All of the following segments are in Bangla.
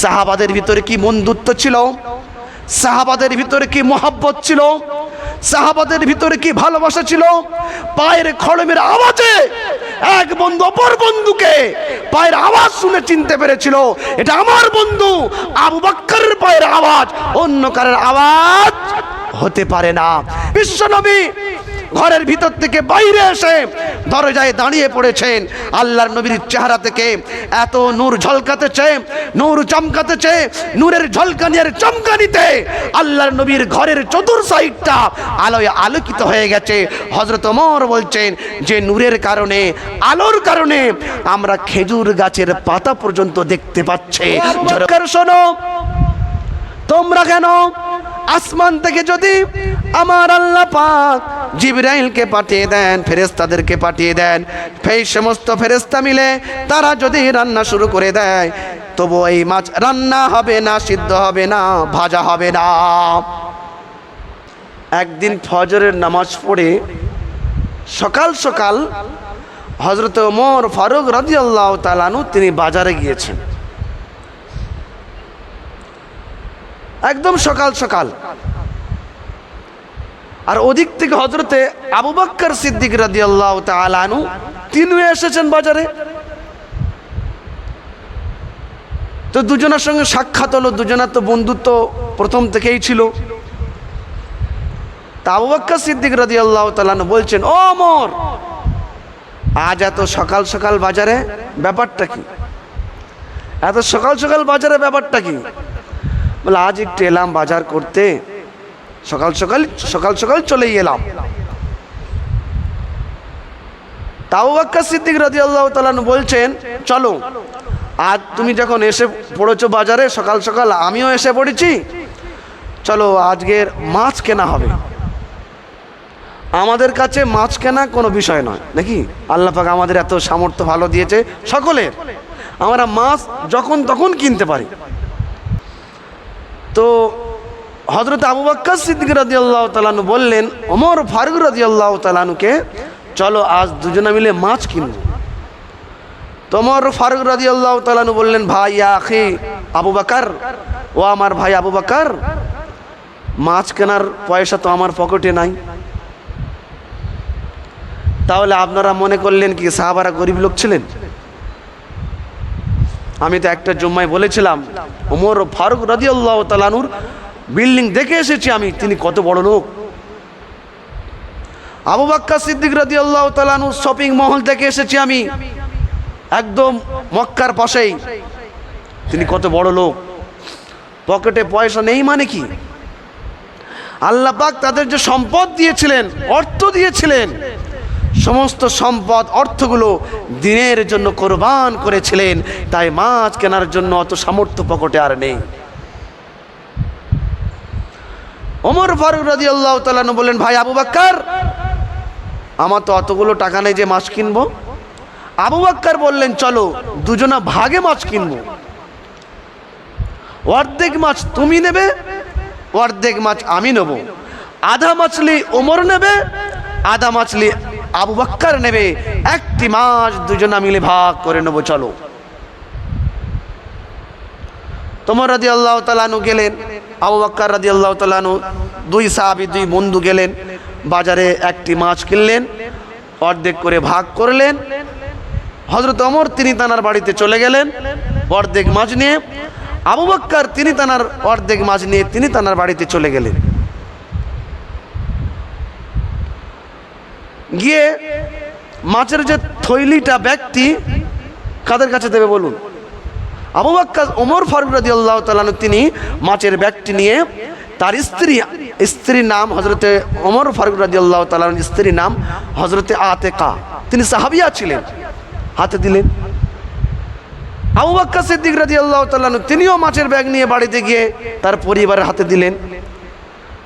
সাহাবাদের ভিতরে কি বন্ধুত্ব ছিল? সাহাবাদের ভিতরে কি মহাব্বত ছিল? সাহাবাদের ভিতরে কি ভালোবাসা ছিল? পায়ের খড়মের আওয়াজে এক বন্ধু অপর বন্ধুকে পায়ের আওয়াজ শুনে চিনতে পেরেছিল। এটা আমার বন্ধু, আবু বাক্কারের পায়ের আওয়াজ। অন্য কারের আওয়াজ হতে পারে না। বিশ্বনবী ঘরের ভিতর থেকে বাইরে এসে দরজায় দাঁড়িয়ে পড়েছেন। আল্লাহর নবীর চেহারা থেকে এত নূর ঝলকাতেছে নূর চমকাতেছে নূরের ঝলকানিয়ার চমকানিতে আল্লাহর নবীর ঘরের চতুর সাইডটা আলোয় আলোকিত হয়ে গেছে। হজরত ওমর বলছেন যে নূরের কারণে আলোর কারণে আমরা খেজুর গাছের পাতা পর্যন্ত দেখতে পাচ্ছি। শোনো। তোমরা কেন আসমান থেকে যদি আমার আল্লাহ পাক জিবরাইলকে পাঠিয়ে দেন ফেরেস্তাদেরকে পাঠিয়ে দেন সেই সমস্ত ফেরেস্তা মিলে তারা যদি রান্না শুরু করে দেয়, তবু এই মাছ রান্না হবে না, সিদ্ধ হবে না, ভাজা হবে না। একদিন ফজরের নামাজ পড়ে সকাল সকাল হজরত ওমর ফারুক রাজিয়াল্লাহ তালানু তিনি বাজারে গিয়েছেন। একদম সকাল সকাল। আর ওদিক থেকে হজরতে আবু বাক্কর সিদ্দিক রাদি আল্লাহ তালানু তিনিও এসেছেন বাজারে। তো দুজনের সঙ্গে সাক্ষাৎ হলো, দুজনের তো বন্ধুত্ব প্রথম থেকেই ছিল। তা আবু বাক্কর সিদ্দিক রাদি আল্লাহ তালানু বলছেন, ও মোর আজ এত সকাল সকাল বাজারে, ব্যাপারটা কি? এত সকাল সকাল বাজারে ব্যাপারটা কি? বলে, আজ একটু এলাম বাজার করতে। সকাল সকাল সকাল সকাল চলেই এলাম। তাও বাক্কা সিদ্দিক রাজি আল্লাহ তালান বলছেন, চলো, আজ তুমি যখন এসে পড়েছো বাজারে, সকাল সকাল আমিও এসে পড়েছি। চলো, আজকের মাছ কেনা হবে। আমাদের কাছে মাছ কেনা কোনো বিষয় নয়, নাকি? আল্লাহ পাক আমাদের এত সামর্থ্য ভালো দিয়েছে সকলের। আমরা মাছ যখন তখন কিনতে পারি। তো হজরত আবু বাক্কা সিদ্দিক রাজি আল্লাহ তালানু বললেন অমর ফারুক রাজি আল্লাহ তালানুকে চলো আজ দুজনে মিলে মাছ কিনবো। তোমার ফারুক রাজি আল্লাহ তালানু বললেন, ভাই, আখি, আবু বাকার, ও আমার ভাই আবু বাকার, মাছ কেনার পয়সা তো আমার পকেটে নাই। তাহলে আপনারা মনে করলেন কি, সাহাবারা গরিব লোক ছিলেন? আমি তো একটা জুম্মায় বলেছিলাম ওমর ফারুক রাজি আল্লাহ তালানুর বিল্ডিং দেখে এসেছি আমি, তিনি কত বড় লোক। আবু বাক্কা সিদ্দিক রাজি আল্লাহ তালানুর শপিং মহল দেখে এসেছি আমি, একদম মক্কার পাশেই। তিনি কত বড় লোক। পকেটে পয়সা নেই মানে কি? আল্লাহ পাক তাদের যে সম্পদ দিয়েছিলেন, অর্থ দিয়েছিলেন সমস্ত সম্পদ, অর্থগুলো দিনের জন্য কোরবান করেছিলেন। তাই মাছ কেনার জন্য অত সামর্থ্য পকেটে আর নেই। ওমর ফারুক রাজি আল্লাহ তালানু বললেন, ভাই আবু বাক্কার, আমার তো অতগুলো টাকা নেই যে মাছ কিনবো। আবু বাক্কার বললেন, চলো, দুজনা ভাগে মাছ কিনবো। অর্ধেক মাছ তুমি নেবে, অর্ধেক মাছ আমি নেব। আধা মাছলি ওমর নেবে, আধা মাছলি আবু বাক্কার নেবে, একটি মাছ দুজনা মিলে ভাগ করে নেব, চলো। তোমার রাজি আল্লাহ তালানু গেলেন, আবু বাক্কার রাজি আল্লাহ তালানু দুই সাহাবি, দুই বন্ধু গেলেন, বাজারে একটি মাছ কিনলেন, অর্ধেক করে ভাগ করলেন। হজরত অমর তিনি তানার বাড়িতে চলে গেলেন, অর্ধেক মাছ নিয়ে। আবু বাক্কার, তিনি তানার অর্ধেক মাছ নিয়ে তিনি তানার বাড়িতে চলে গেলেন। গিয়ে মাছের যে থৈলিটা ব্যক্তি কাদের কাছে দেবে বলুন? আবু বাক্কা ওমর ফারুক রাজি আল্লাহ তালানু তিনি মাছের ব্যাগটি নিয়ে তার স্ত্রী, স্ত্রীর নাম হজরতে ওমর ফারুক রাজি আল্লাহ তালান স্ত্রীর নাম হজরতে আতেকা। তিনি সাহাবিয়া ছিলেন। হাতে দিলেন। আবু বাক্কা সিদ্দিক রাজি আল্লাহ তালানু তিনিও মাছের ব্যাগ নিয়ে বাড়িতে গিয়ে তার পরিবারের হাতে দিলেন।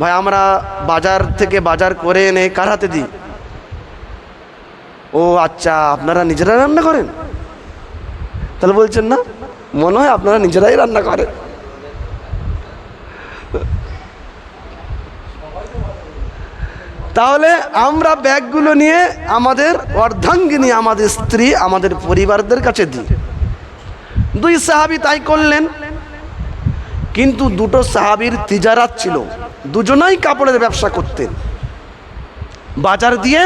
ভাই, আমরা বাজার থেকে বাজার করে এনে কার হাতে দিই? ও আচ্ছা আপনারা নিজেরা রান্না করেন? তাহলে বলছেন না, মনে হয় আপনারা নিজেরাই রান্না করেন। তাহলে আমরা ব্যাগগুলো নিয়ে আমাদের অর্ধাঙ্গিনী, আমাদের স্ত্রী, আমাদের পরিবারদের কাছে দিই। দুই সাহাবি তাই করলেন। কিন্তু দুটো সাহাবির তিজারাত ছিল। দুজনাই কাপড়ের ব্যবসা করতেন। বাজার দিয়ে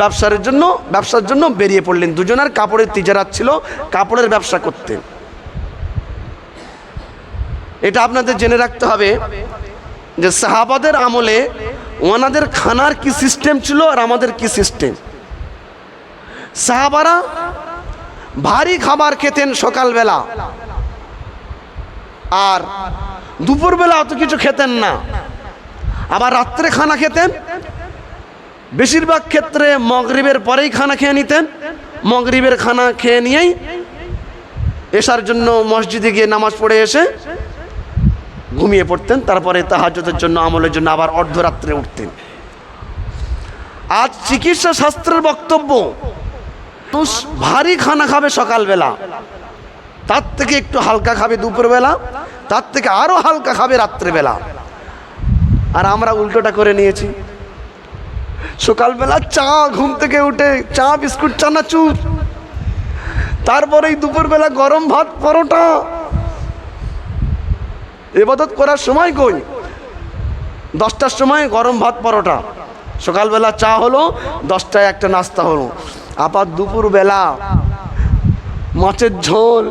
ব্যবসার জন্য ব্যবসার জন্য বেরিয়ে পড়লেন। দুজনের কাপড়ের তিজারাত ছিল, কাপড়ের ব্যবসা করতেন এটা আপনাদের জেনে রাখতে হবে যে সাহাবাদের আমলে ওনাদের খানার কি সিস্টেম ছিল আর আমাদের কি সিস্টেম। সাহাবারা ভারী খাবার খেতেন সকালবেলা। আর দুপুরবেলা অত কিছু খেতেন না। আবার রাত্রে খানা খেতেন বেশিরভাগ ক্ষেত্রে মগরিবের পরেই খানা খেয়ে নিতেন। মগরিবের খানা খেয়ে নিয়েই এসার জন্য মসজিদে গিয়ে নামাজ পড়ে এসে ঘুমিয়ে পড়তেন। তারপরে তাহাজতের জন্য, আমলের জন্য আবার অর্ধরাত্রে উঠতেন। আজ চিকিৎসা শাস্ত্রের বক্তব্য, মানুষ ভারী খানা খাবে সকালবেলা, তার থেকে একটু হালকা খাবে দুপুরবেলা, তার থেকে আরও হালকা খাবে রাত্রেবেলা। আর আমরা উল্টোটা করে নিয়েছি। সকালবেলা চা, ঘুম থেকে উঠে চা, বিস্কুট, চানাচুর। তারপরেই দুপুরবেলা গরম ভাত, পরোটা। এবাদত করার সময় কই? দশটার সময় গরম ভাত, পরোটা। সকালবেলা চা হলো, দশটায় একটা নাস্তা হলো। আবার দুপুরবেলা মাছের ঝোল,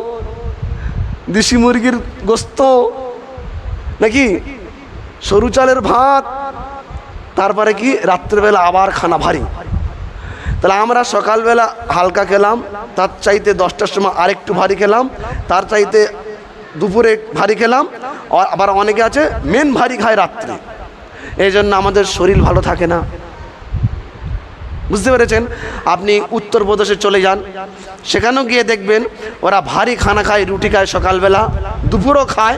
দেশি মুরগির গোস্ত, নাকি? সরু চালের ভাত তারপরে কি? রাত্রেবেলা আবার খানা ভারী। তাহলে আমরা সকালবেলা হালকা খেলাম, তার চাইতে দশটার সময় আরেকটু ভারী খেলাম, তার চাইতে দুপুরে ভারী খেলাম আবার অনেকে আছে মেন ভারী খায় রাত্রে। এই জন্য আমাদের শরীর ভালো থাকে না। বুঝতে পেরেছেন? আপনি উত্তরপ্রদেশে চলে যান, সেখানেও গিয়ে দেখবেন ওরা ভারী খানা খায়, রুটি খায় সকালবেলা, দুপুরও খায়,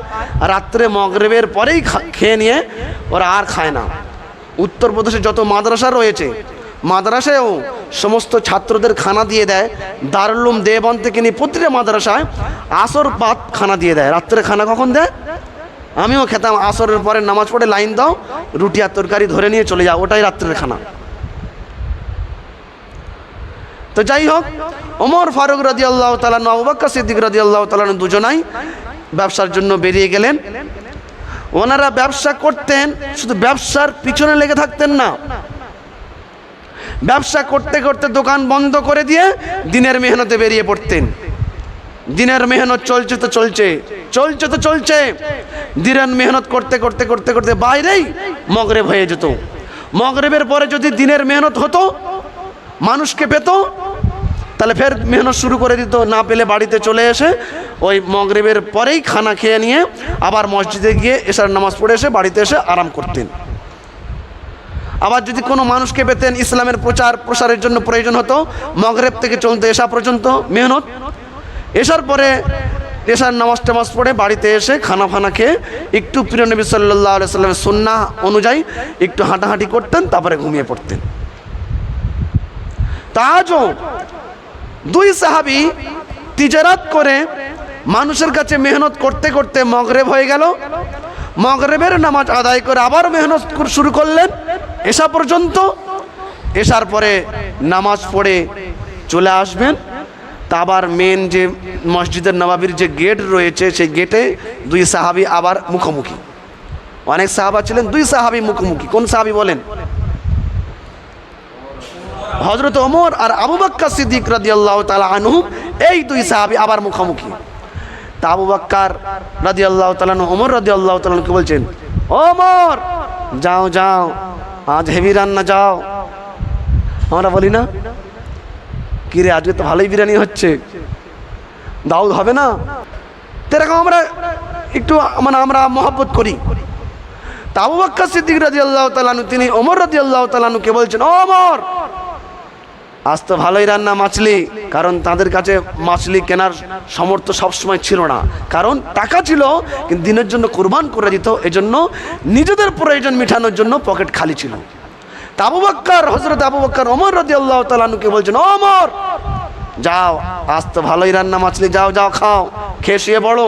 রাত্রে মগরেবের পরেই খেয়ে নিয়ে ওরা আর খায় না। উত্তরপ্রদেশে যত মাদ্রাসা রয়েছে, মাদ্রাসায়ও সমস্ত ছাত্রদের খানা দিয়ে দেয়। দারুলুম দেবন থেকে নিয়ে প্রতিটা মাদ্রাসায় আসর পাত খানা দিয়ে দেয়। রাত্রে খানা কখন দেয়? আমিও খেতাম আসরের পরে নামাজ পড়ে লাইন দাও, রুটি আর তরকারি ধরে নিয়ে চলে যাও, ওটাই রাত্রের খানা। তো যাই হোক, ওমর ফারুক রাজি আল্লাহ তালান আবাক্কা সিদ্দিক রাজি আল্লাহ তালান দুজনাই ব্যবসার জন্য বেরিয়ে গেলেন। ওনারা ব্যবসা করতেন, শুধু ব্যবসার পিছনে লেগে থাকতেন না। ব্যবসা করতে করতে দোকান বন্ধ করে দিয়ে দিনের মেহনতে বেরিয়ে পড়তেন। দিনের মেহনত চলছে তো চলছে চলছে তো চলছে। দিনের মেহনত করতে করতে করতে করতে বাইরেই মগরেব হয়ে যেত। মগরেবের পরে যদি দিনের মেহনত হতো, মানুষকে পেত তাহলে ফের মেহনত শুরু করে দিত, না পেলে বাড়িতে চলে এসে ওই মগরেবের পরেই খানা খেয়ে নিয়ে আবার মসজিদে গিয়ে এসার নামাজ পড়ে এসে বাড়িতে এসে আরাম করতেন। আবার যদি কোনো মানুষকে পেতেন, ইসলামের প্রচার, প্রসারের জন্য প্রয়োজন হতো, মগরেব থেকে চলতে এসা পর্যন্ত মেহনত। এসার পরে এসার নামাজ টামাজ পড়ে বাড়িতে এসে খানা ফানা খেয়ে একটু প্রিয় নবী সাল্লাহ সাল্লামের সন্না অনুযায়ী একটু হাঁটাহাঁটি করতেন, তারপরে ঘুমিয়ে পড়তেন। তাজও দুই সাহাবি তিজারাত করে মানুষের কাছে মেহনত করতে করতে মগরেব হয়ে গেল। মগরেবের নামাজ আদায় করে আবার মেহনত শুরু করলেন। এসা পর্যন্ত এসার পরে নামাজ পড়ে চলে আসবেন। তা আবার মেন যে মসজিদের নবাবির যে গেট রয়েছে, সেই গেটে দুই সাহাবি আবার মুখোমুখি। অনেক সাহাবা ছিলেন, দুই সাহাবি মুখোমুখি। কোন সাহাবি বলেন? হজরত ওমর আর আবু বাক্কা সিদ্দিক রাদি আল্লাহ তালা আনহু, এই দুই সাহাবি আবার মুখোমুখি। তা আবু বাক্কার রাদি আল্লাহ তালানু ওমর রাদি আল্লাহ বলছেন, ওমর, যাও যাও, আজ হেভি রান্না যাও। আমরা বলি, না কিরে আজকে তো ভালোই বিরিয়ানি হচ্ছে। দাউদ হবে না? তো এরকম আমরা একটু মানে আমরা মহব্বত করি। তা আবু বাক্কা সিদ্দিক রাজি আল্লাহ তালানু তিনি ওমর রাজি আল্লাহ তালানুকে বলছেন, ওমর আজ তো ভালোই রান্না মাছলি, কারণ তাদের কাছে মাছলি কেনার সামর্থ্য সবসময় ছিল না। কারণ টাকা ছিল, কিন্তু দিনের জন্য কোরবান করে দিত, এজন্য নিজেদের প্রয়োজন মিটানোর জন্য পকেট খালি ছিল। আবু বাক্কার হজরত আবু বাক্কার ওমর রাজি আল্লাহ তালানুকে বলছেন, ও ওমর, যাও, আজ তো ভালোই রান্না মাছলি, যাও যাও, খাও, খেয়ে শুয়ে পড়ো।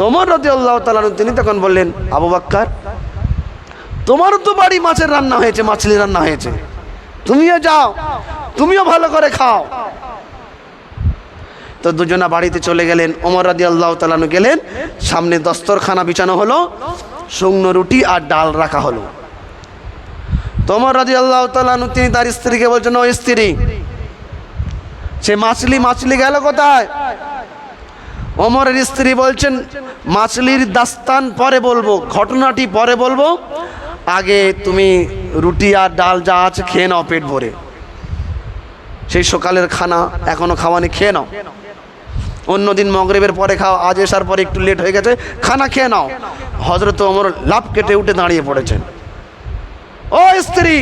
তোমার রাজি আল্লাহ তালানু তিনি তখন বললেন, আবু বাক্কার, তোমারও তো বাড়ি মাছের রান্না হয়েছে, মাছলি রান্না হয়েছে। তুমিও যাও তুমিও ভালো করে খাও। তো দুজনা বাড়িতে চলে গেলেন, ওমর রাদি আল্লাহ তালানু গেলেন, সামনে দস্তরখানা বিছানো হলো, শুকনো রুটি আর ডাল রাখা হলো। তোমার রাজি আল্লাহ তালানু তিনি তার স্ত্রীকে বলছেন, ও স্ত্রী, সে মাছলি মাছলি গেল কোথায়? ওমরের স্ত্রী বলছেন, মাছলির দাস্তান পরে বলব, ঘটনাটি পরে বলব, আগে তুমি রুটি আর ডাল যা আছে খেয়ে নাও পেট ভরে। সেই সকালের খানা এখনও খাওয়ানি, খেয়ে নাও। অন্যদিন মগরিবের পরে খাও আজ এসার পরে একটু লেট হয়ে গেছে, খানা খেয়ে নাও। হজরত ওমর লাভ কেটে উঠে দাঁড়িয়ে পড়েছেন। ও স্ত্রী,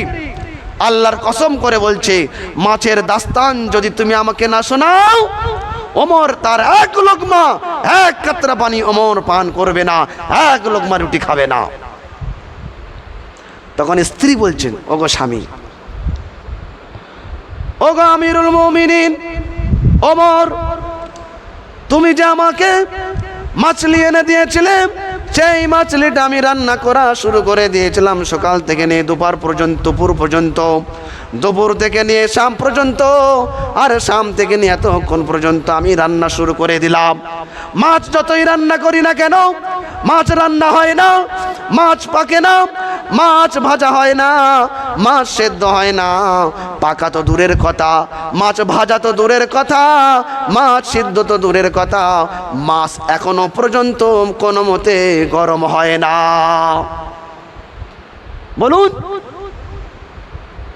আল্লাহর কসম করে বলছে, মাছের দাস্তান যদি তুমি আমাকে না শোনাও, ওমর তার এক লোকমা, এক কাতরা পানি ওমর পান করবে না, এক লোকমা রুটি খাবে না। তখন স্ত্রী বলছেন, ওগো স্বামী ওগো আমিরুল মুমিনিন, ওমর, তুমি যে আমাকে মাছলি এনে দিয়েছিলে, সেই মাছলিটা আমি রান্না করা শুরু করে দিয়েছিলাম সকাল থেকে নিয়ে দুপুর পর্যন্ত দুপুর পর্যন্ত, দুপুর থেকে নিয়ে শাম পর্যন্ত, আর শাম থেকে নিয়ে এতক্ষণ পর্যন্ত আমি রান্না শুরু করে দিলাম। মাছ যতই রান্না করি না কেন, মাছ রান্না হয় না মাছ পাকে না, মাছ ভাজা হয় না, মাছ সেদ্ধ হয় না। পাকা তো দূরের কথা, মাছ ভাজা তো দূরের কথা, মাছ সিদ্ধ তো দূরের কথা। মাছ এখনও পর্যন্ত কোনো মতে গরম হয় না। বলুন।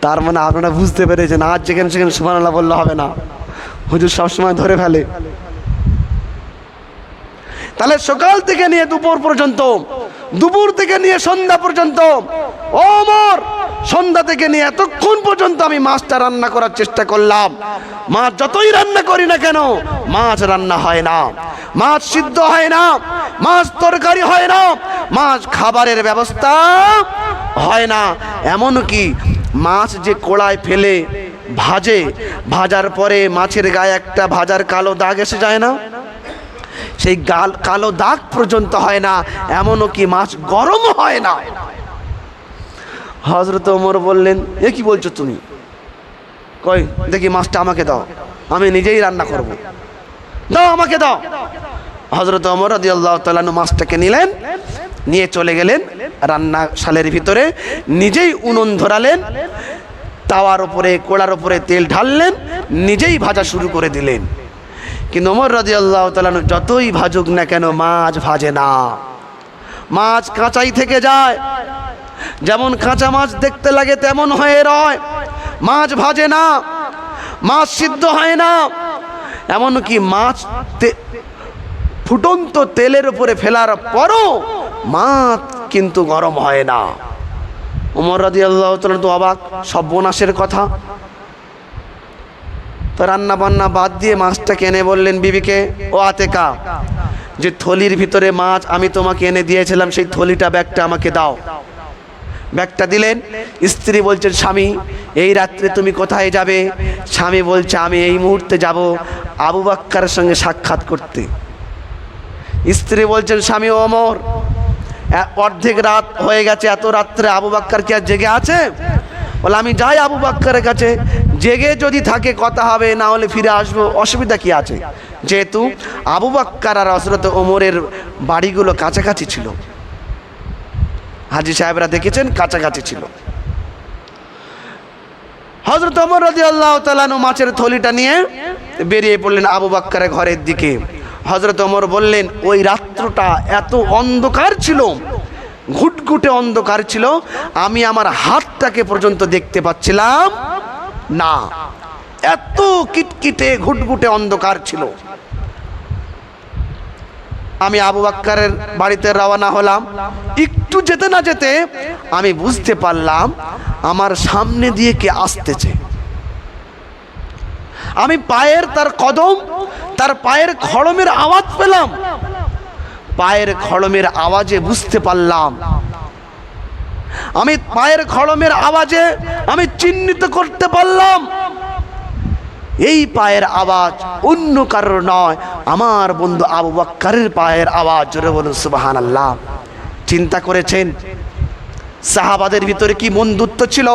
তার মানে আপনারা বুঝতে পেরেছেন, আজ যেখানে সেখানে সুমানাল্লাহ বললে হবে না। হুজুর সবসময় ধরে ফেলে। তাহলে সকাল থেকে নিয়ে দুপুর পর্যন্ত, দুপুর থেকে নিয়ে সন্ধ্যা পর্যন্ত, ও মর সন্ধ্যা থেকে নিয়ে এতক্ষণ পর্যন্ত আমি মাছটা রান্না করার চেষ্টা করলাম। মাছ যতই রান্না করি না কেন, মাছ রান্না হয় না। মাছ সিদ্ধ হয় না, মাছ তরকারি হয় না, মাছ খাবারের ব্যবস্থা হয় না। এমন কি মাছ যে কোড়ায় ফেলে ভাজে, ভাজার পরে মাছের গায়ে একটা ভাজার কালো দাগ এসে যায় না? সেই গাল কালো দাগ পর্যন্ত হয় না, এমনও কি মাছ গরম হয় না? হজরত ওমর বললেন, এ কি বলছো তুমি? কই, দেখি মাছটা আমাকে দাও, আমি নিজেই রান্না করব। দাও, আমাকে দাও। হজরত ওমর রদি আল্লাহ তালানু মাছটাকে নিলেন, নিয়ে চলে গেলেন রান্নাশালের ভিতরে, নিজেই উনুন ধরালেন, তাওয়ার ওপরে কোড়ার ওপরে তেল ঢাললেন, নিজেই ভাজা শুরু করে দিলেন। কিন্তু ওমর রাজি আল্লাহ তালানু যতই ভাজুক না কেন মাছ ভাজে না। মাছ কাঁচাই থেকে যায়। যেমন কাঁচা মাছ দেখতে লাগে তেমন হয়ে রয়। মাছ ভাজে না। মাছ সিদ্ধ হয় না। এমনকি মাছ ফুটন্ত তেলের উপরে ফেলার পরও মাছ কিন্তু গরম হয় না। ওমর রাজি আল্লাহ তো অবাক, সর্বনাশের কথা। তো রান্না বান্না বাদ দিয়ে মাছটাকে এনে বললেন বিবিকে, ও আতেকা, যে থলির ভিতরে মাছ আমি তোমাকে এনে দিয়েছিলাম, সেই থলিটা ব্যাগটা আমাকে দাও। ব্যাগটা দিলেন, স্ত্রী বলছেন, স্বামী, এই রাত্রে তুমি কোথায় যাবে? স্বামী বলছে, আমি এই মুহূর্তে যাব আবু বাক্কারের সঙ্গে সাক্ষাৎ করতে। স্ত্রী বলছেন, স্বামী অমর অর্ধেক রাত হয়ে গেছে, এত রাত্রে আবু বাক্কার কি আর জেগে আছে? বলে, আমি যাই আবু বাক্কারের কাছে জেগে যদি থাকে কথা হবে, না হলে ফিরে আসব। অসুবিধা কি আছে? যেহেতু আবু বাক্কার আর হসরত ওমরের বাড়িগুলো কাছাকাছি ছিল। হাজি সাহেবরা দেখেছেন, কাছাকাছি ছিল। হজরত ওমর রাজি আল্লাহ তালানু মাছের থলিটা নিয়ে বেরিয়ে পড়লেন আবু বাক্কারের ঘরের দিকে। হজরত ওমর বললেন, ওই রাত্রটা এত অন্ধকার ছিল, ঘুটঘুটে অন্ধকার ছিল, আমি আমার হাতটাকে পর্যন্ত দেখতে পাচ্ছিলাম না। এত কিটকিটে, ঘুটঘুটে অন্ধকার ছিল। আমি আবু বাক্কারের বাড়িতে রওনা হলাম। একটু যেতে না যেতে আমি বুঝতে পারলাম আমার সামনে দিয়ে কে আসতেছে। আমি পায়ের তার কদম, তার পায়ের খড়মের আওয়াজ পেলাম। পায়ের খড়মের আওয়াজে বুঝতে পারলাম আমি পায়ের খড়মের আওয়াজে আমি চিহ্নিত করতে পারলাম। এই পায়ের আওয়াজ অন্য কারোর নয়, আমার বন্ধু আবু বাক্কারের পায়ের আওয়াজ। জোরে বলুন সুবাহান আল্লাহ চিন্তা করেছেন, সাহাবাদের ভিতরে কি বন্ধুত্ব ছিল?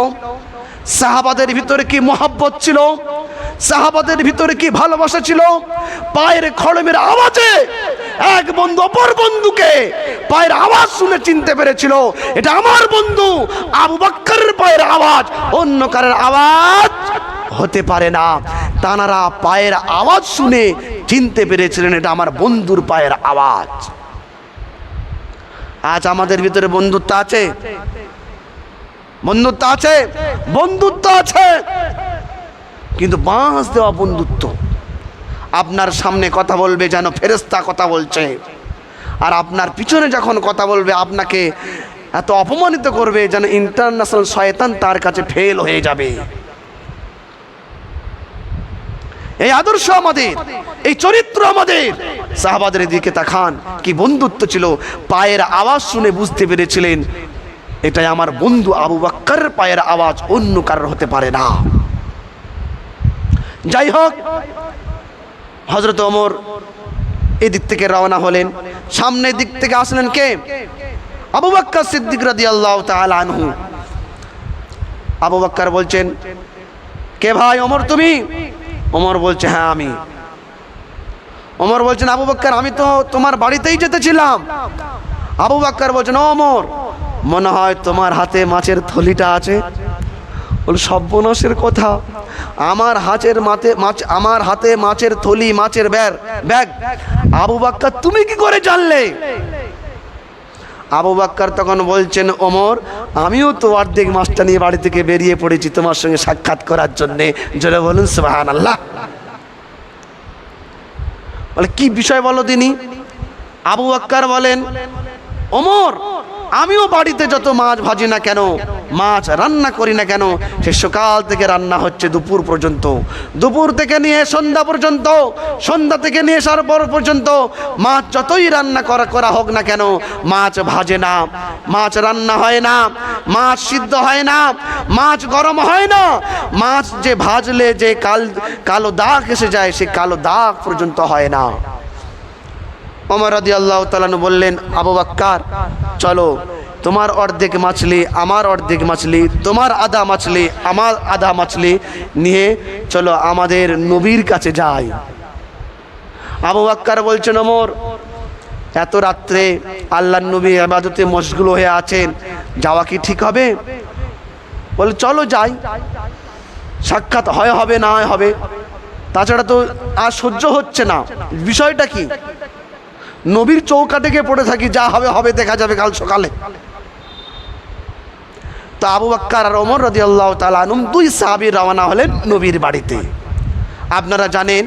সাহাবাদের ভিতরে কি মোহাব্বত ছিল? সাহাবাদের ভিতরে কি ভালোবাসা ছিল? পায়ের খড়মের আওয়াজে এক বন্ধু, অপর বন্ধুকে পায়ের আওয়াজ শুনে চিনতে পেরেছিল। এটা আমার বন্ধু, আবু বাক্কারের পায়ের আওয়াজ। অন্য কারের আওয়াজ হতে পারে না। তানারা পায়ের আওয়াজ শুনে চিনতে পেরেছিলেন এটা আমার বন্ধুর পায়ের আওয়াজ। আজ আমাদের ভিতরে বন্ধুত্ব আছে? বন্ধুত্ব আছে? বন্ধুত্ব আছে। কিন্তু বাঁশ দেওয়া বন্ধুত্ব। আপনার সামনে কথা বলবে যেন ফেরেস্তা কথা বলছে। আর আপনার পিছনে যখন কথা বলবে, আপনাকে এত অপমানিত করবে যেন ইন্টারন্যাশনাল শয়তান তার কাছে ফেল হয়ে যাবে। এই আদর্শ আমাদের, এই চরিত্র আমাদের। সাহাবাদের দিকে তাকান, কি বন্ধুত্ব ছিল। পায়ের আওয়াজ শুনে বুঝতে পেরেছিলেন, এটাই আমার বন্ধু আবু বাক্কারের পায়ের আওয়াজ অন্য কারোর হতে পারে না। যাই হোক হজরত ওমর এদিক থেকে রওনা হলেন। সামনের দিক থেকে আসলেন কে? আবু বাক্কার সিদ্দিক রাদি আল্লাহ আনহু। আবু বাক্কার বলছেন, কে ভাই ওমর তুমি? ওমর বলছে হ্যাঁ আমি। ওমর বলছেন, আবু বাক্কার আমি তো তোমার বাড়িতেই যেতেছিলাম। আবু বাক্কার বলছেন, "ও ওমর, মনে হয় তোমার হাতে মাছের থলিটা আছে? বল, সর্বনাশের কথা। আমার হাতের মাতে মাছ, আমার হাতে মাছের থলি, মাছের ব্যাগ ব্যাগ। আবু বাক্কার তুমি কি করে জানলে? আবু বাক্কার তখন বলছেন, ওমর, আমিও তো অর্ধেক মাছটা নিয়ে বাড়ি থেকে বেরিয়ে পড়েছি তোমার সঙ্গে সাক্ষাৎ করার জন্যে। জোরে বলুন সুবাহান আল্লাহ বলে, কি বিষয় বলো তিনি? আবু বাক্কার বলেন, ওমর আমিও বাড়িতে যত মাছ ভাজি না কেন, মাছ রান্না করি না কেন সে সকাল থেকে রান্না হচ্ছে দুপুর পর্যন্ত। দুপুর থেকে নিয়ে সন্ধ্যা পর্যন্ত, সন্ধ্যা থেকে নিয়ে সার পর পর্যন্ত, মাছ যতই রান্না করা করা হোক না কেন, মাছ ভাজে না, মাছ রান্না হয় না, মাছ সিদ্ধ হয় না, মাছ গরম হয় না। মাছ যে ভাজলে যে কাল কালো দাগ এসে যায়, সে কালো দাগ পর্যন্ত হয় না। ওমর রাদি আল্লাহ তালানু বললেন, আবু বাক্কার, চলো, তোমার অর্ধেক মাছলি, আমার অর্ধেক মাছলি, তোমার আধা মাছলি, আমার আধা মাছলি নিয়ে চলো আমাদের নবীর কাছে যাই। আবু বাক্কার বলছেন, ওমর, এত রাত্রে আল্লাহ নবী আবাদতে মশগুল হয়ে আছেন, যাওয়া কি ঠিক হবে? বলে, চলো যাই, সাক্ষাৎ হয় হবে না হয় হবে, তাছাড়া তো আর সহ্য হচ্ছে না, বিষয়টা কি? নবীর চৌকাটে গিয়ে পড়ে থাকি, যা হবে হবে, দেখা যাবে কাল সকালে। তো আবু বাক্কার আর ওমর রদি আল্লাহ তালুম দুই সাহাবি রওনা হলেন নবীর বাড়িতে। আপনারা জানেন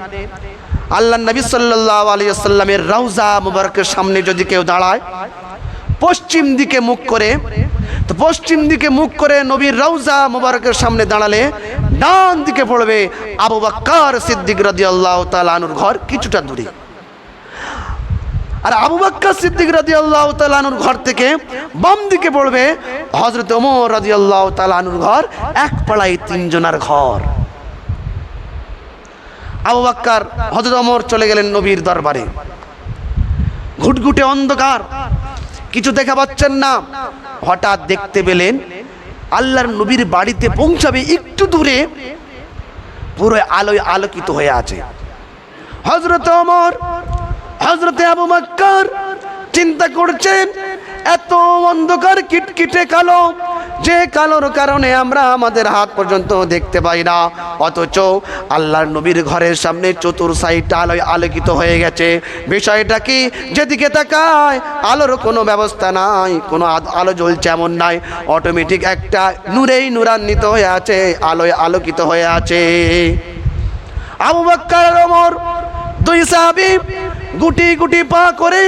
আল্লাহ নবী সাল্লাহ আলিয়াল্লামের রওজা মুবারকের সামনে যদি কেউ দাঁড়ায়, পশ্চিম দিকে মুখ করে, তো পশ্চিম দিকে মুখ করে নবীর রওজা মুবারকের সামনে দাঁড়ালে ডান দিকে পড়বে আবু বাক্কার সিদ্দিক রদি আল্লাহ তালানুর ঘর কিছুটা দূরে। আর আবু বাক্কা সিদ্দিক রাজি আল্লাহ তালানুর ঘর থেকে বাম দিকে পড়বে হজরত ওমর রাজি আল্লাহ তালানুর ঘর, এক পাড়ায় তিনজনার ঘর। আবু বাক্কার হজরত ওমর চলে গেলেন নবীর দরবারে। ঘুটঘুটে অন্ধকার, কিছু দেখা পাচ্ছেন না। হঠাৎ দেখতে পেলেন আল্লাহর নবীর বাড়িতে পৌঁছাবে একটু দূরে পুরো আলোয় আলোকিত হয়ে আছে। হজরত ওমর হজরতে আবু মাক্কার চিন্তা করছেন, এত অন্ধকার কিটকিটে কালো, যে কালোর কারণে আমরা আমাদের হাত পর্যন্ত দেখতে পাই না। অথচ আল্লাহর নবীর ঘরের সামনে চতুর সাইডটা আলোয় আলোকিত হয়ে গেছে। বিষয়টা কি? যেদিকে তাকায়, আলোর কোনো ব্যবস্থা নাই, কোনো আলো জ্বলছে এমন নাই। অটোমেটিক একটা নূরেই নূরান্বিত হয়ে আছে, আলোয় আলোকিত হয়ে আছে। আবু বাক্কার ওমর, দুই সাহাবী গুটি গুটি পা করে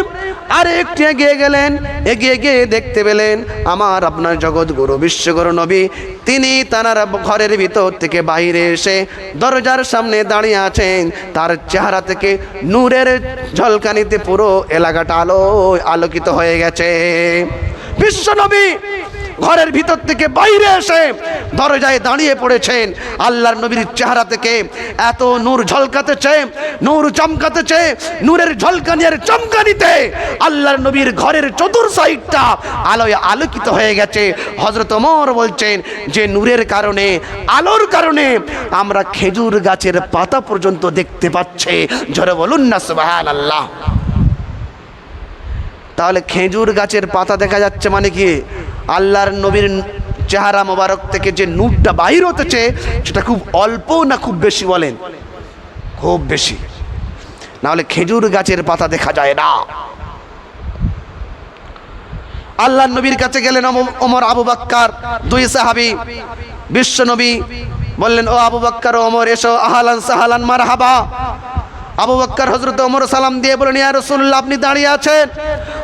আর একটু এগিয়ে গেলেন, এগিয়ে গিয়ে দেখতে পেলেন আমার আপনার জগৎগুরু বিশ্বগুরু নবী। তিনি তার ঘরের ভিতর থেকে বাইরে এসে দরজার সামনে দাঁড়িয়ে আছেন। তার চেহারা থেকে নূরের ঝলকানিতে পুরো এলাকাটা আলো আলোকিত হয়ে গেছে। বিশ্ব নবী ঘরের ভিতর থেকে বাইরে এসে দরজায় দাঁড়িয়ে পড়েছেন। আল্লাহর নবীর চেহারা থেকে এত নূর ঝলকাতেছে, নূর চমকাতেছে, নূরের ঝলকানিয়ার চমকানিতে আল্লাহর নবীর ঘরের চতুর সাইডটা আলোয় আলোকিত হয়ে গেছে। হজরত ওমর বলছেন, যে নূরের কারণে, আলোর কারণে আমরা খেজুর গাছের পাতা পর্যন্ত দেখতে পাচ্ছে। জোরে বলুন না সুবাহান আল্লাহ তাহলে খেজুর গাছের পাতা দেখা যাচ্ছে মানে কি? আল্লাহর নবীর চেহারা মোবারক থেকে যে নূরটা বাহির হতেছে, সেটা খুব অল্প না খুব বেশি বলেন? খুব বেশি। নাহলে খেজুর গাছের পাতা দেখা যায় না। আল্লাহ নবীর কাছে গেলেন ওম- ওমর আবু বাক্কার। দুই সাহাবি, বিশ্ব নবী বললেন, ও আবু বাক্কার, ও ওমর, এসো আহালান সাহালান মার হাবা আবু বাক্কার হজরত ওমর সালাম দিয়ে বলেন, ইয়া রসুল্লাহ আপনি দাঁড়িয়ে আছেন?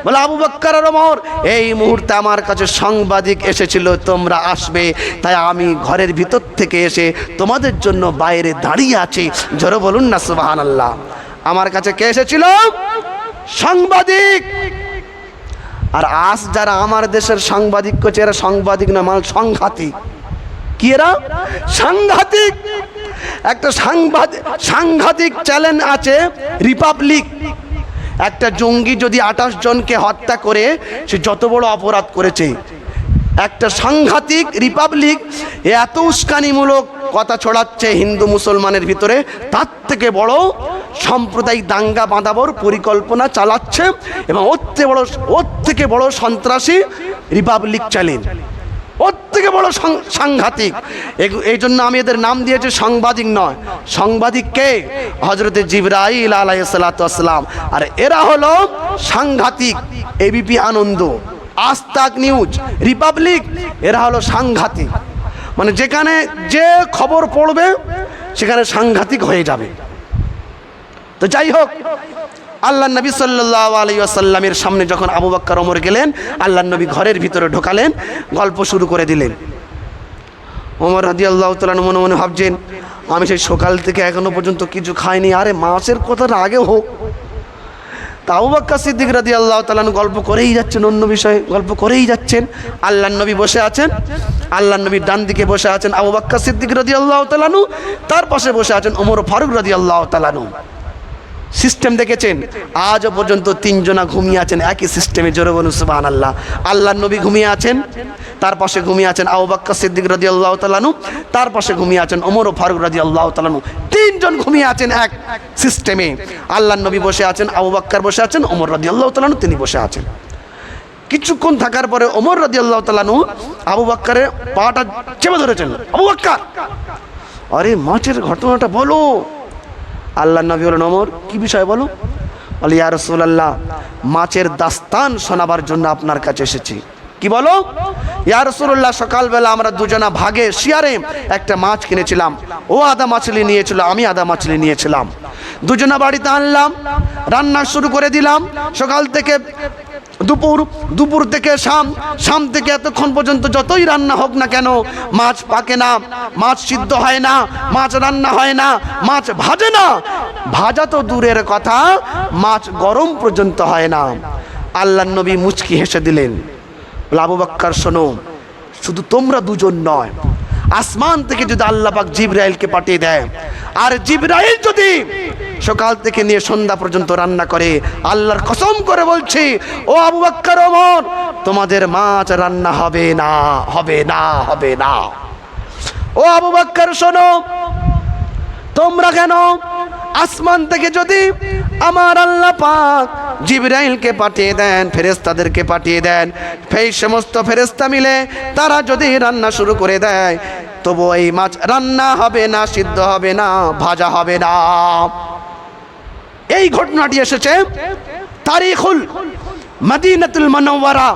বলে, আবু বাক্কার আর ওমর, এই মুহূর্তে আমার কাছে সাংবাদিক এসেছিল, তোমরা আসবে, তাই আমি ঘরের ভিতর থেকে এসে তোমাদের জন্য বাইরে দাঁড়িয়ে আছি। জোরে বলুন না সুবাহান আল্লাহ আমার কাছে কে এসেছিল? সাংবাদিক। আর আজ যারা আমার দেশের সাংবাদিক করছে এরা সাংবাদিক না, মাল সংঘাতিক। কি এরা সাংঘাতিক। একটা সাংবাদিক সাংঘাতিক চ্যানেল আছে রিপাবলিক। একটা জঙ্গি যদি আঠাশ জনকে হত্যা করে, সে যত বড় অপরাধ করেছে। একটা সাংঘাতিক রিপাবলিক এত উস্কানিমূলক কথা ছড়াচ্ছে হিন্দু মুসলমানের ভিতরে, তার থেকে বড় সাম্প্রদায়িক দাঙ্গা বাঁধাবার পরিকল্পনা চালাচ্ছে এবং ওর থেকে বড় ওর থেকে বড় সন্ত্রাসী রিপাবলিক চ্যানেল ওর থেকে বড় সাংঘাতিক। এই জন্য আমি এদের নাম দিয়েছি সাংবাদিক নয়। সাংবাদিক কে? হজরতে জিবরাইল আলাইসালাম আর এরা হলো সাংঘাতিক। এবিপি আনন্দ। আস্তাক নিউজ। রিপাবলিক। এরা হলো সাংঘাতিক। মানে যেখানে যে খবর পড়বে, সেখানে সাংঘাতিক হয়ে যাবে। তো যাই হোক আল্লাহ নবী সাল্লাহ আলাইসাল্লামের সামনে যখন আবু বাক্কার ওমর গেলেন, আল্লাহ নবী ঘরের ভিতরে ঢোকালেন, গল্প শুরু করে দিলেন। ওমর হাদি আল্লাহ তালন মনে মনে ভাবছেন, আমি সেই সকাল থেকে এখনও পর্যন্ত কিছু খাইনি। আরে মাসের কথাটা আগে হোক। তা আবু বাক্কা সিদ্দিক রাদি আল্লাহ তালান গল্প করেই যাচ্ছেন, অন্য বিষয়ে গল্প করেই যাচ্ছেন। আল্লাহ নবী বসে আছেন, আল্লাহ নবীর ডান দিকে বসে আছেন আবু বাক্কা সিদ্দিক রাদি আল্লাহ তালানু তার পাশে বসে আছেন ওমর ফারুক রাদি আল্লাহ তালানু সিস্টেম দেখেছেন? আজও পর্যন্ত তিনজনা ঘুমিয়ে আছেন, একই সিস্টেমে জোরে বলুন সুবাহান আল্লাহ আল্লাহ নবী ঘুমিয়ে আছেন, তার পাশে ঘুমিয়ে আছেন আবু বাক্কা সিদ্দিক রাজি আল্লাহ তালানু তার পাশে ঘুমিয়ে আছেন ওমর ও ফারুক রাজি আল্লাহ তালানু তিনজন ঘুমিয়ে আছেন এক সিস্টেমে। আল্লাহ নবী বসে আছেন, আবু বাক্কার বসে আছেন, ওমর রাজি আল্লাহ তালানু তিনি বসে আছেন। কিছুক্ষণ থাকার পরে ওমর রাজি আল্লাহ তালানু আবু বাক্কারের পাটা চেপে ধরেছেন, আবু বাক্কার আরে, মাছের ঘটনাটা বলো। আল্লাহ নবী হলেন অমর কি বিষয় বলো? বলে, ইয়া রসুল্লাহ মাছের দাস্তান শোনাবার জন্য আপনার কাছে এসেছি। কি বলো? ইয়া রসুল্লাহ সকালবেলা আমরা দুজনা ভাগে শিয়ারে একটা মাছ কিনেছিলাম। ও আদা মাছলি নিয়েছিল, আমি আদা মাছলি নিয়েছিলাম। দুজনা বাড়িতে আনলাম, রান্না শুরু করে দিলাম। সকাল থেকে দুপুর দুপুর থেকে শাম শাম থেকে এতক্ষণ পর্যন্ত যতই রান্না হোক না কেন মাছ পাকে না মাছ সিদ্ধ হয় না মাছ রান্না হয় না মাছ ভাজে না। ভাজা তো দূরের কথা মাছ গরম পর্যন্ত হয় না। আল্লাহ নবী মুচকি হেসে দিলেন বলে, বাক্কার শোনো শুধু তোমরা দুজন নয়। আসমান থেকে যদি আল্লাহ পাক জিব্রাইলকে পাঠিয়ে দেয় আর জিব্রাইল যদি সকাল থেকে নিয়ে সন্ধ্যা পর্যন্ত রান্না করে, আল্লাহর কসম করে বলছি, ও আবু বাক্কার ওমর, তোমাদের মাছ রান্না হবে না হবে না হবে না। ও আবু বাক্কার, শোনো, তোমরা কেন আসমান থেকে যদি আমার আল্লাহ পাক জিবরাইলকে পাঠিয়ে দেন ফেরেস্তাদেরকে পাঠিয়ে দেন সেই সমস্ত ফেরেস্তা মিলে তারা যদি রান্না শুরু করে দেয়, তবু এই মাছ রান্না হবে না, সিদ্ধ হবে না, ভাজা হবে না। এই ঘটনাটি এসেছে তারিখুল মদিনাতুল মানওয়ারা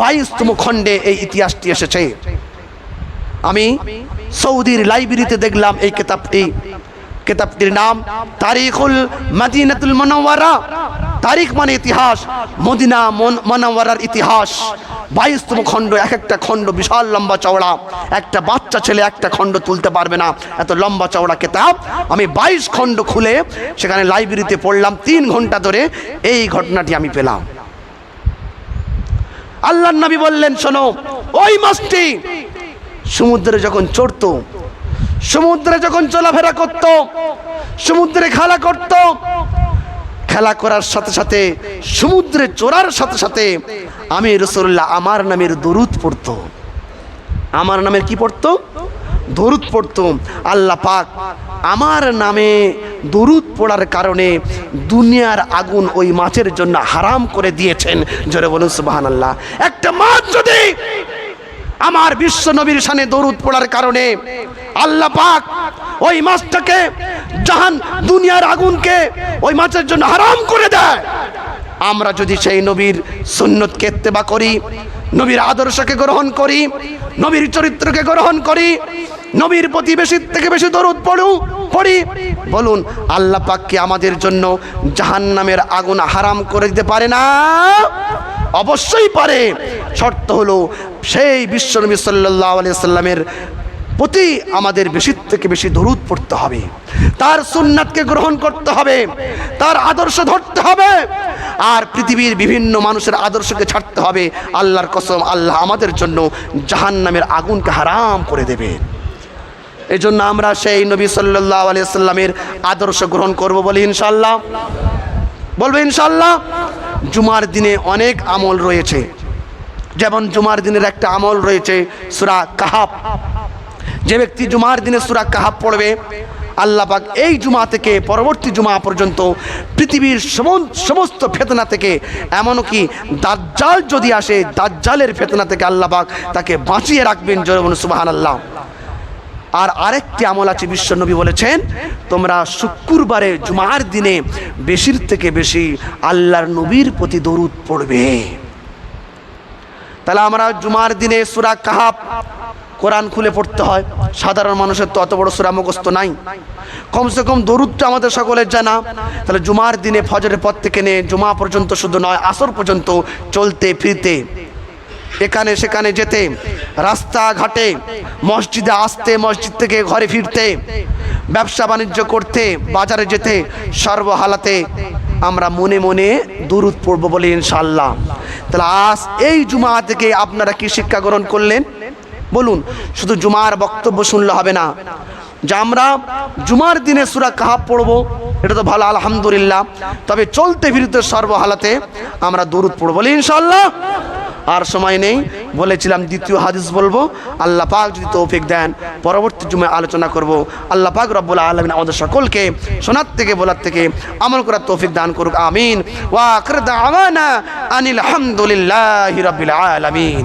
বাইশতম খণ্ডে এই ইতিহাসটি এসেছে। আমি সৌদির লাইব্রেরিতে দেখলাম এই কিতাবটি। কেতাবটির নাম তারিখুল মদিনাতুল মনোয়ারা তারিখ মানে ইতিহাস, মদিনা মন- মনোয়ারার ইতিহাস। বাইশতম খণ্ড এক একটা খণ্ড, বিশাল লম্বা চওড়া। একটা বাচ্চা ছেলে, একটা খণ্ড তুলতে পারবে না। এত লম্বা চওড়া কেতাব। আমি বাইশ খণ্ড খুলে সেখানে লাইব্রেরিতে পড়লাম। তিন ঘণ্টা ধরে এই ঘটনাটি আমি পেলাম। আল্লাহ নবী বললেন, শোনো, ওই মাছটি সমুদ্রে যখন চড়তো, সমুদ্রে যখন চলাফেরা করত, সমুদ্রে খেলা করত খেলা করার সাথে সাথে, সমুদ্রে চড়ার সাথে সাথে আমি রসুল্লাহ আমার নামের দরুদ পড়তো। আমার নামের কি পড়তো? দরুদ পড়তো। আল্লাহ পাক আমার নামে দরুদ পড়ার কারণে দুনিয়ার আগুন ওই মাছের জন্য হারাম করে দিয়েছেন। জোরে বলুন সুবাহান আল্লাহ একটা মাছ যদি আমার বিশ্ব নবীর সানে দরুদ পড়ার কারণে আল্লাহ পাক ওই মাছটাকে জাহান দুনিয়ার আগুনকে ওই মাছের জন্য হারাম করে দেয়। আমরা যদি সেই নবীর সুন্নতকে ইত্তেবা করি, নবীর আদর্শকে গ্রহণ করি, নবীর চরিত্রকে গ্রহণ করি, নবীর প্রতি বেশি থেকে বেশি দরুদ পড়ু, পড়ি, বলুন, আল্লাহ পাক কি আমাদের জন্য জাহান্নামের আগুন হারাম করে দিতে পারে না? অবশ্যই পারে। শর্ত হলো, সেই বিশ্বনবী সাল্লাহ আলিয়া সাল্লামের প্রতি আমাদের বেশি থেকে বেশি দরুদ পড়তে হবে। তার সুন্নাতকে গ্রহণ করতে হবে, তার আদর্শ ধরতে হবে, আর পৃথিবীর বিভিন্ন মানুষের আদর্শকে ছাড়তে হবে। আল্লাহর কসম, আল্লাহ আমাদের জন্য জাহান্নামের আগুনকে হারাম করে দেবে। এই জন্য আমরা সেই নবী সাল্লাহ আলিয়াল্লামের আদর্শ গ্রহণ করব বলি ইনশাল্লাহ বলব ইনশাল্লাহ জুমার দিনে অনেক আমল রয়েছে। যেমন জুমার দিনের একটা আমল রয়েছে, সুরা কাহাব যে ব্যক্তি জুমার দিনে সুরা কাহাব পড়বে, আল্লাহ পাক এই জুমা থেকে, পরবর্তী জুমা পর্যন্ত পৃথিবীর সমস্ত ফেতনা থেকে, এমনকি দাজ্জাল যদি আসে, দাজ্জালের ফেতনা থেকে আল্লাহ পাক তাকে বাঁচিয়ে রাখবেন জয়বন সুবাহান আল্লাহ আর আরেকটি আমল আছে বিশ্বনবী বলেছেন, তোমরা শুক্রবারে জুমার দিনে বেশির থেকে বেশি আল্লাহর নবীর প্রতি দরুদ পড়বে। তাহলে আমরা জুমার দিনে সুরা কাহাব কোরআন খুলে পড়তে হয়। সাধারণ মানুষের তো অত বড় সুরা মুখস্থ নাই। কমসে কম দরুদটা আমাদের সকলের জানা। তাহলে জুমার দিনে ফজরের পর থেকে নিয়ে জুমা পর্যন্ত শুধু নয়, আসর পর্যন্ত চলতে, ফিরতে। এখানে সেখানে যেতে, রাস্তাঘাটে, মসজিদে আসতে, মসজিদ থেকে ঘরে ফিরতে, ব্যবসা বাণিজ্য করতে, বাজারে যেতে, সর্বহালাতে আমরা মনে মনে দূরত পড়ব বলে ইনশাল্লাহ তাহলে আজ এই জুমা থেকে আপনারা কি শিক্ষা গ্রহণ করলেন? বলুন, শুধু জুমার বক্তব্য শুনলে হবে না। যে আমরা জুমার দিনে সুরা কাহাব পড়ব, এটা তো ভালো, আলহামদুলিল্লাহ। তবে চলতে ফিরতে সর্বহালাতে আমরা দূরত পড়ব, বলি ইনশাল্লাহ আর সময় নেই, বলেছিলাম দ্বিতীয় হাদিস বলব, আল্লাহ পাক যদি তৌফিক দেন, পরবর্তী জুমে আলোচনা করব। আল্লাহ পাক রব্বুল আলমিন আমাদের সকলকে শোনার থেকে, বলার থেকে আমল করার তৌফিক দান করুক, আমিন। ওয়া আনিল হামদুলিল্লাহি রাব্বিল আলামিন।